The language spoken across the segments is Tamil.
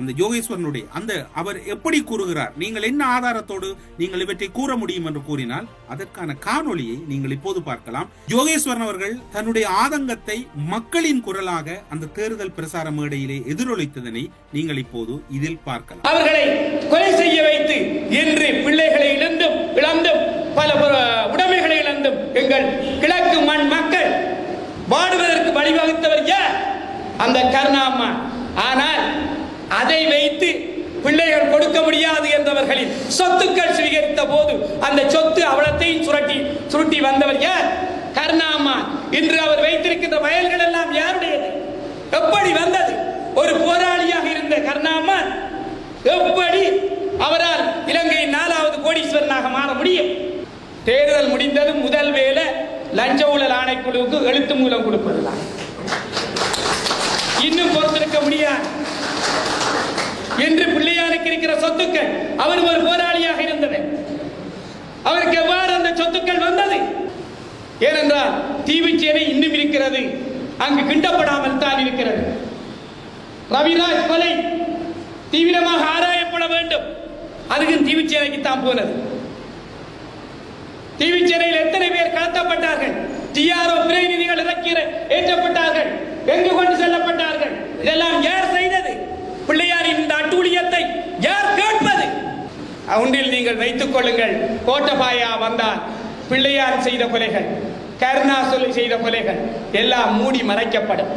அந்த யோகேஸ்வரனுடைய அந்த அவர் எப்படி கூறுகிறார்? நீங்கள் என்ன ஆதாரத்தோடு நீங்கள் இவற்றை கூற முடியும் என்று கூறினால் அதற்கான காணொளியை நீங்கள் இப்போது பார்க்கலாம். யோகேஸ்வரன் அவர்கள் தன்னுடைய ஆதங்கத்தை மக்களின் குரலாக அந்த தேர்தல் பிரசார மேடையிலே எதிரொலித்ததனை நீங்கள் இப்போது இதில் பார்க்கலாம். அவர்களை கொலை செய்ய வைத்து இன்று பிள்ளைகளை இழந்தும் இழந்தும் பல பல உடைமைகளை இழந்தும் எங்கள் கிழக்கு மண் மக்கள் வாடுவதற்கு வழிவகுத்தவர் யார்? அந்த கருணாம்மா ஆனால் அதை வைத்து பிள்ளைகள் கொடுக்க முடியாது என்றவர்களின் சொத்துக்கள் சுவீகரித்த போது அந்த சொத்து அவலத்தையும் சுரட்டி சுருட்டி வந்தவர் யார்? கருணாமா இன்று அவர் வைத்திருக்கின்ற வயல்கள் எல்லாம் யாருடையது? எப்படி வந்தது? ஒரு போராளியாக இருந்த கருணாமா எப்படி அவரால் இலங்கையின் நாலாவது கோடீஸ்வரனாக மாற முடியும்? தேர்தல் முடிந்ததும் முதல் வேலை லஞ்ச ஊழல் ஆணைக்குழுவுக்கு எழுத்து மூலம் கொடுப்பதுதான் இன்னும் பொறுத்திருக்க முடியாது என்று பிள்ளையானுக்கு இருக்கிற சொத்துக்கள் அவர் ஒரு போராளியாக இருந்தவர் அவருக்கு எவ்வாறு அந்த சொத்துக்கள் வந்தது? ஏனென்றால் தீவுச்சேனை இன்னும் இருக்கிறது. அங்கு கிண்டப்படாமல் தான் இருக்கிறது. ரவிராஜ் கொலை தீவிரமாக ஆராயப்பட வேண்டும். அதுக்கும் தீவுச்சேனைக்கு தான் போனது. தீவுச்சேனையில் எத்தனை பேர் கடத்தப்பட்டார்கள்? டிஆர்ஓ பிரதிநிதிகள் இறக்கி ஏற்றப்பட்டார்கள். எங்கு கொண்டு செல்லப்பட்ட ஒன்றில் நீங்கள் வைத்துக் கொள்ளுங்கள். கோட்டபாயா வந்தால் பிள்ளையார் செய்த கொலைகள் கருணா சொல்லி செய்த கொலைகள் எல்லாம் மூடி மறைக்கப்படும்.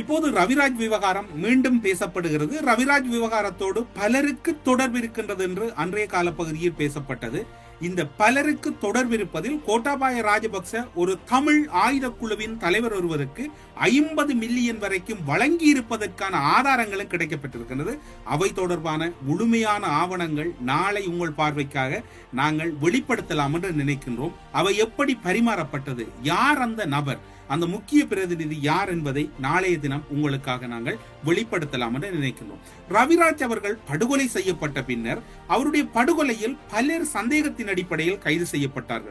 இப்போது ரவிராஜ் விவகாரம் மீண்டும் பேசப்படுகிறது. ரவிராஜ் விவகாரத்தோடு பலருக்கு தொடர்பு இருக்கின்றது என்று அன்றைய காலப்பகுதியில் பேசப்பட்டது. இந்த பலருக்கு தொடர்பு இருப்பதில் கோட்டாபாய ராஜபக்ச ஒரு தமிழ் ஆயுத குழுவின் தலைவர் ஒருவருக்கு ஐம்பது மில்லியன் வரைக்கும் வழங்கி இருப்பதற்கான ஆதாரங்களும் கிடைக்கப்பட்டிருக்கிறது அவை தொடர்பான முழுமையான ஆவணங்கள் நாளை உங்கள் பார்வைக்காக நாங்கள் வெளிப்படுத்தலாம் என்று நினைக்கின்றோம். அவை எப்படி பரிமாறப்பட்டது? யார் அந்த நபர்? அந்த முக்கிய பிரதிநிதி யார் என்பதை நாளைய தினம் உங்களுக்காக நாங்கள் வெளிப்படுத்தலாம் என்று நினைக்கிறோம் ரவிராஜ் அவர்கள் படுகொலை செய்யப்பட்ட பின்னர் அவருடைய படுகொலையில் பலர் சந்தேகத்தின் அடிப்படையில் கைது செய்யப்பட்டார்கள்.